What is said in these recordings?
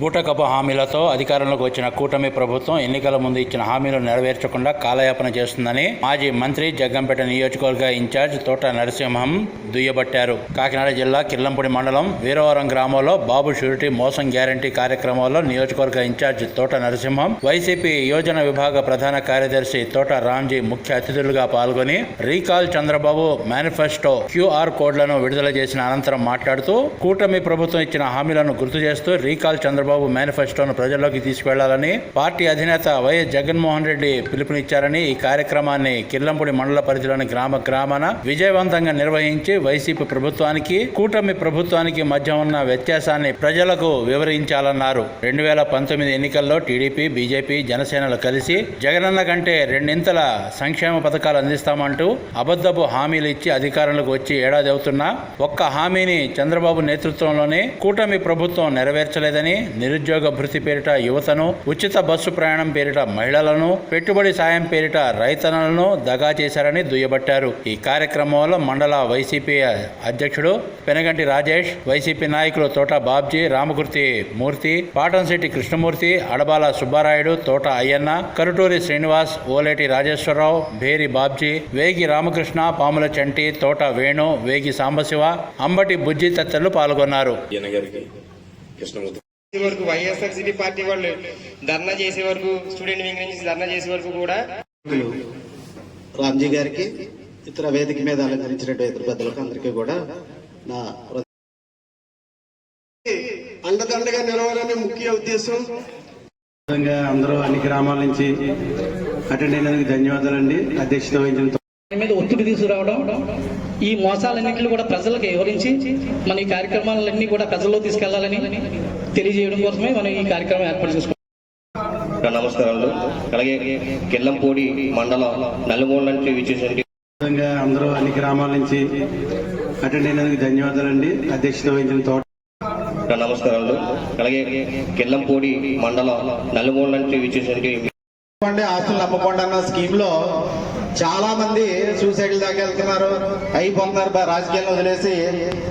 బూటకపు హామీలతో అధికారంలోకి వచ్చిన కూటమి ప్రభుత్వం ఎన్నికల ముందు ఇచ్చిన హామీలు నెరవేర్చకుండా కాలయాపన చేస్తుందని మాజీ మంత్రి జగ్గంపేట నియోజకవర్గ ఇన్ఛార్జ్ తోట నరసింహం దుయ్యబట్టారు. కాకినాడ జిల్లా కిల్లంపూడి మండలం వీరవరం గ్రామంలో బాబు షూరిటీ మోసం గ్యారంటీ కార్యక్రమంలో నియోజకవర్గ ఇన్ఛార్జ్ తోట నరసింహం వైసీపీ యోజన విభాగ ప్రధాన కార్యదర్శి తోట రామ్జీ ముఖ్య అతిథులుగా పాల్గొని రీకాల్ చంద్రబాబు మేనిఫెస్టో క్యూఆర్ కోడ్లను విడుదల చేసిన అనంతరం మాట్లాడుతూ కూటమి ప్రభుత్వం ఇచ్చిన హామీలను గుర్తు చేస్తూ రీకాల్ చంద్రబాబు చంద్రబాబు మేనిఫెస్టోను ప్రజల్లోకి తీసుకువెళ్ళాలని పార్టీ అధినేత వైఎస్ జగన్మోహన్ రెడ్డి పిలుపునిచ్చారని ఈ కార్యక్రమాన్ని కిల్లంపూడి మండల పరిధిలోని గ్రామ గ్రామాన విజయవంతంగా నిర్వహించి వైసీపీ ప్రభుత్వానికి కూటమి ప్రభుత్వానికి మధ్య ఉన్న వ్యత్యాసాన్ని ప్రజలకు వివరించాలన్నారు. రెండు వేల పంతొమ్మిది ఎన్నికల్లో టీడీపీ బీజేపీ జనసేనలు కలిసి జగనన్న కంటే రెండింతల సంక్షేమ పథకాలు అందిస్తామంటూ అబద్ధపు హామీలు ఇచ్చి అధికారంలోకి వచ్చి ఏడాది అవుతున్నా ఒక్క హామీని చంద్రబాబు నేతృత్వంలోనే కూటమి ప్రభుత్వం నెరవేర్చలేదని నిరుద్యోగ భృతి పేరిట యువతను ఉచిత బస్సు ప్రయాణం పేరిట మహిళలను పెట్టుబడి సాయం పేరిట రైతన్నలను దగా చేశారని దుయ్యబట్టారు. ఈ కార్యక్రమంలో మండల వైసీపీ అధ్యక్షుడు పెనగంటి రాజేష్ వైసీపీ నాయకులు తోట బాబ్జీ రామకృతి మూర్తి పాటంశెట్టి కృష్ణమూర్తి అడబాల సుబ్బారాయుడు తోట అయ్యన్న కరుటూరి శ్రీనివాస్ ఓలేటి రాజేశ్వరరావు భేరి బాబ్జీ వేగి రామకృష్ణ పాముల చంటి తోట వేణు వేగి సాంబశివ అంబటి బుజ్జి తదితరులు పాల్గొన్నారు. వరకు వైఎస్ఆర్సీపీ పార్టీ వాళ్ళు ధర్నా చేసే వరకు స్టూడెంట్ వింగ్ నుంచి ధర్నా చేసే వరకు కూడా రామ్జీ గారికి ఇతర వేదిక మీద అలంకరించినటువంటి ఇతర పెద్దలకు అందరికీ కూడా నా అండదండగా నిలవాలనే ముఖ్య ఉద్దేశం. అందరూ అన్ని గ్రామాల నుంచి అటెండ్ అయినందుకు ధన్యవాదాలండి. అధ్యక్షత వహించిన దాని మీద ఒత్తిడి తీసుకురావడం ఈ మోసాలన్నింటినీ కూడా ప్రజలకు వివరించి మన ఈ కార్యక్రమాలన్నీ కూడా ప్రజల్లో తీసుకెళ్ళాలని తెలియజేయడం కోసమే మనం ఈ కార్యక్రమం ఏర్పాటు చేసుకున్నాం. నమస్కారాలు. అలాగే కిల్లంపూడి మండలం నలుమూల నుంచి విచ్చేసండి విధంగా అందరూ అన్ని గ్రామాల నుంచి అటెండ్ అయినందుకు ధన్యవాదాలండి. అధ్యక్షత వహించిన తోట నమస్కారాలు. అలాగే కిల్లంపూడి మండలం నలుమూల నుంచి విచ్చేసండి ఆస్తులు అమ్మకోండి అన్న స్కీమ్లో చాలా మంది సూసైడ్ల దాకా వెళ్తున్నారు. అయిపోతున్నారు రాజకీయాలు వదిలేసి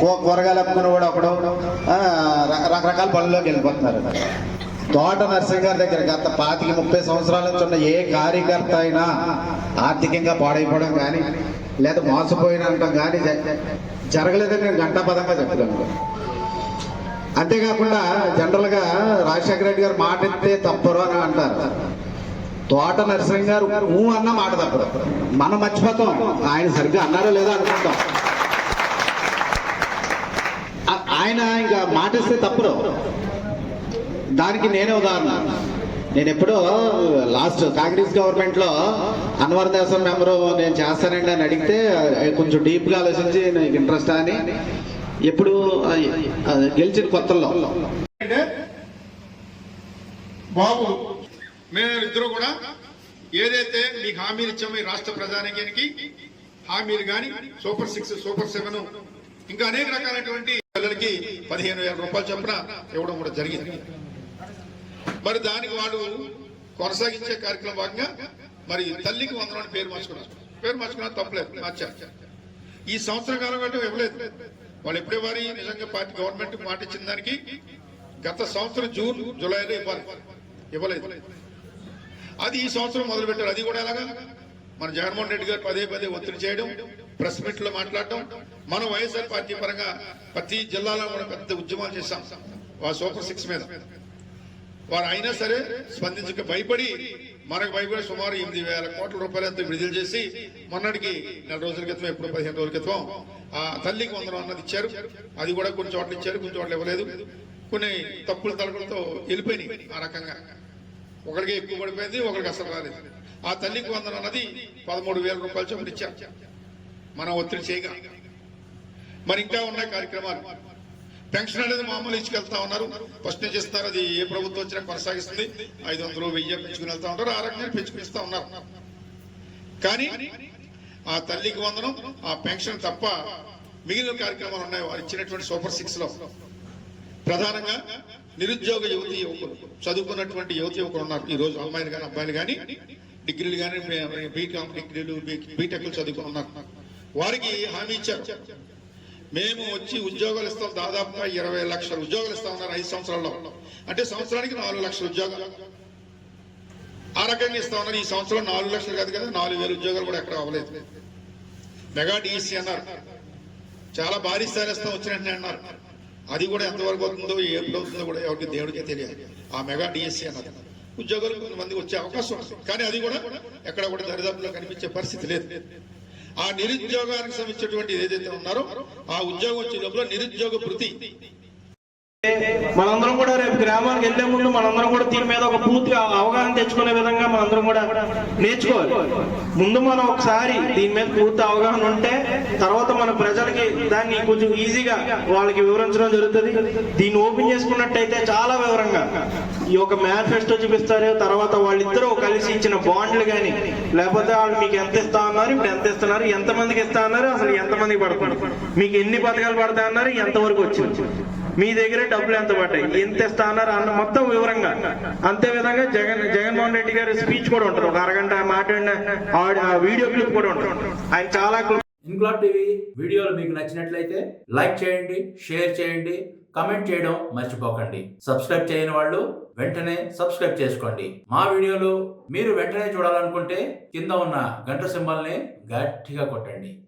కూరగాయలు అమ్ముకుని కూడా ఒకడు రకరకాల పనుల్లోకి వెళ్ళిపోతున్నారు. తోట నర్సింగ్ గారి దగ్గర గత పాతికి ముప్పై సంవత్సరాల నుంచి ఉన్న ఏ కార్యకర్త అయినా ఆర్థికంగా పాడైపోవడం కానీ లేదా మోసపోయినంటాం కానీ జరగలేదని నేను గంటాపదంగా చెప్తున్నాను. అంతేకాకుండా జనరల్గా రాజశేఖర రెడ్డి గారు మాట ఎత్తే తప్పరు అని అంటారు. తోట నరసింహ గారు ఊ అన్న మాట తప్పదు. మనం మర్చిపోతాం. ఆయన సరిగ్గా అన్నారో లేదో అనుకుంటాం. ఆయన ఇంకా మాట ఇస్తే తప్పరు దానికి నేనే ఉదాహరణ. నేను ఎప్పుడో లాస్ట్ కాంగ్రెస్ గవర్నమెంట్లో అన్వర్ దేశం మెంబరు నేను చేస్తానండి అని అడిగితే కొంచెం డీప్గా ఆలోచించి నాకు ఇంట్రెస్ట్ అని. ఎప్పుడు గెలిచిన కొత్తల్లో. బాబు మేమిద్దరూ కూడా ఏదైతే మీకు హామీలు ఇచ్చామో ఈ రాష్ట్ర ప్రజానికానికి హామీలు కానీ సూపర్ సిక్స్ సూపర్ సెవెన్ ఇంకా అనేక రకాలైనటువంటి పిల్లలకి పదిహేను వేల రూపాయలు చొప్పున ఇవ్వడం కూడా జరిగింది. మరి దానికి వాడు కొనసాగించే కార్యక్రమం భాగంగా మరి తల్లికి వందనాన్ని పేరు మార్చుకున్నారు. పేరు మార్చుకున్నా తప్పలేదు మార్చారు. ఈ సంవత్సర కాలం కంటే ఇవ్వలేదు. వాళ్ళు ఎప్పుడే వారి నిజంగా పార్టీ గవర్నమెంట్ మాట ఇచ్చిన దానికి గత సంవత్సరం జూన్ జూలైలో ఇవ్వాలి. ఇవ్వలేదు. అది ఈ సంవత్సరం మొదలు పెట్టారు అది కూడా ఎలాగా? మన జగన్మోహన్ రెడ్డి గారు పదే పదే ఒత్తిడి చేయడం ప్రెస్ మీట్లో మాట్లాడటం మనం వైఎస్ఆర్ పార్టీ పరంగా ప్రతి జిల్లాలో కూడా పెద్ద ఉద్యమాలు చేశాం. వారు సూపర్ సిక్స్ మీద. వారు అయినా సరే స్పందించక భయపడి మనకు భయపడి సుమారు ఎనిమిది వేల కోట్ల రూపాయలంతా విడుదల చేసి మొన్నటికి నెల రోజుల క్రితం ఎప్పుడు పదిహేను రోజుల క్రితం ఆ తల్లికి వందనం అన్నది ఇచ్చారు. అది కూడా కొన్ని చోట్ల ఇచ్చారు కొన్ని చోట్ల ఇవ్వలేదు. కొన్ని తప్పుల తలకలతో వెళ్ళిపోయినాయి ఆ రకంగా. ఒకరికి ఎక్కువ పడిపోయింది ఒకరికి అసలు రాలేదు. ఆ తల్లికి వందన అన్నది పదమూడు వేల రూపాయల చొప్పున ఇచ్చారు. మనం ఒత్తిడి చేయగా. మరి ఇంకా ఉన్నాయి కార్యక్రమాలు. పెన్షన్ అనేది మామూలు ఇచ్చుకెళ్తా ఉన్నారు. ఫస్ట్ నుంచి ఇస్తారు అది ఏ ప్రభుత్వం వచ్చినా కొనసాగిస్తుంది. ఐదు వందలు వెయ్యి పెంచుకుని వెళ్తా ఉంటారు. ఆ రకంగా పెంచుకునిస్తా ఉన్నారు. కానీ ఆ తల్లికి వందనం ఆ పెన్షన్ తప్ప మిగిలిన కార్యక్రమాలు ఉన్నాయి. వారు ఇచ్చినటువంటి సూపర్ సిక్స్లో ప్రధానంగా నిరుద్యోగ యువతి యువకులు. చదువుకున్నటువంటి యువతి యువకులు ఉన్నారు. ఈ రోజు అమ్మాయిలు కానీ అబ్బాయిలు కానీ డిగ్రీలు కానీ బీకామ్ డిగ్రీలు బీటెక్లు చదువుకుని ఉన్నారు. వారికి హామీ ఇచ్చారు. మేము వచ్చి ఉద్యోగాలు ఇస్తాం దాదాపుగా ఇరవై లక్షల. ఉద్యోగాలు ఇస్తా ఉన్నారు ఐదు సంవత్సరాల్లో. అంటే సంవత్సరానికి నాలుగు లక్షల ఉద్యోగాలు ఆ రకంగా ఇస్తా ఉన్నారు. ఈ సంవత్సరం నాలుగు లక్షలు కాదు కదా నాలుగు వేల ఉద్యోగాలు కూడా ఎక్కడ అవ్వలేదు. మెగా డిఎస్సీ అన్నారు. చాలా భారీ స్థాయి ఇస్తాం వచ్చినట్టు అన్నారు. అది కూడా ఎంతవరకు అవుతుందో ఎప్పుడు అవుతుందో కూడా ఎవరికి దేవుడికే తెలియాలి. ఆ మెగా డిఎస్సీ అన్నది. ఉద్యోగాలు కొంతమంది వచ్చే అవకాశం కానీ అది కూడా ఎక్కడ కూడా దరిదాపులో కనిపించే పరిస్థితి లేదు. ఆ నిరుద్యోగానికి సంబంధించినటువంటి ఏదైతే ఉన్నారో ఆ ఉద్యోగం వచ్చే లోపల నిరుద్యోగ వృత్తి మనందరం కూడా రేపు గ్రామానికి వెళ్ళే ముందు మనందరం కూడా దీని మీద ఒక పూర్తిగా అవగాహన తెచ్చుకునే విధంగా మనందరం కూడా నేర్చుకోవాలి. ముందు మనం ఒకసారి దీని మీద పూర్తి అవగాహన ఉంటే తర్వాత మన ప్రజలకి దాన్ని కొంచెం ఈజీగా వాళ్ళకి వివరించడం జరుగుతుంది. దీన్ని ఓపెన్ చేసుకున్నట్టయితే చాలా వివరంగా ఈ యొక్క మేనిఫెస్టో చూపిస్తారు. తర్వాత వాళ్ళిద్దరూ కలిసి ఇచ్చిన బాండ్లు కానీ లేకపోతే వాళ్ళు మీకు ఎంత ఇస్తా ఉన్నారు ఇప్పుడు ఎంత ఇస్తున్నారు ఎంత మందికి ఇస్తా ఉన్నారు అసలు ఎంత మందికి మీకు ఎన్ని పథకాలు పడతా ఉన్నారు ఎంతవరకు వచ్చి మీ దగ్గరే డబ్బులు ఎంత పడ్డాయి? ఎంత ఇస్తా అన్న మొత్తం వివరంగా. అంతే విధంగా జగన్ జగన్మోహన్ రెడ్డి గారి స్పీచ్ కూడా ఉంటుంది. ఒక అరగంట మాట్లాడిన ఆడి- ఆ వీడియో క్లిప్ కూడా ఉంటుంది. ఆయన చాలా క్లు- ఇంక్లాబ్ టీవీ వీడియోలు మీకు నచ్చినట్లయితే లైక్ చేయండి షేర్ చేయండి కమెంట్ చేయడం మర్చిపోకండి. సబ్స్క్రైబ్ చేయని వాళ్ళు వెంటనే సబ్స్క్రైబ్ చేసుకోండి. మా వీడియోలు మీరు వెంటనే చూడాలనుకుంటే కింద ఉన్న గంట సింబల్ని గట్టిగా కొట్టండి.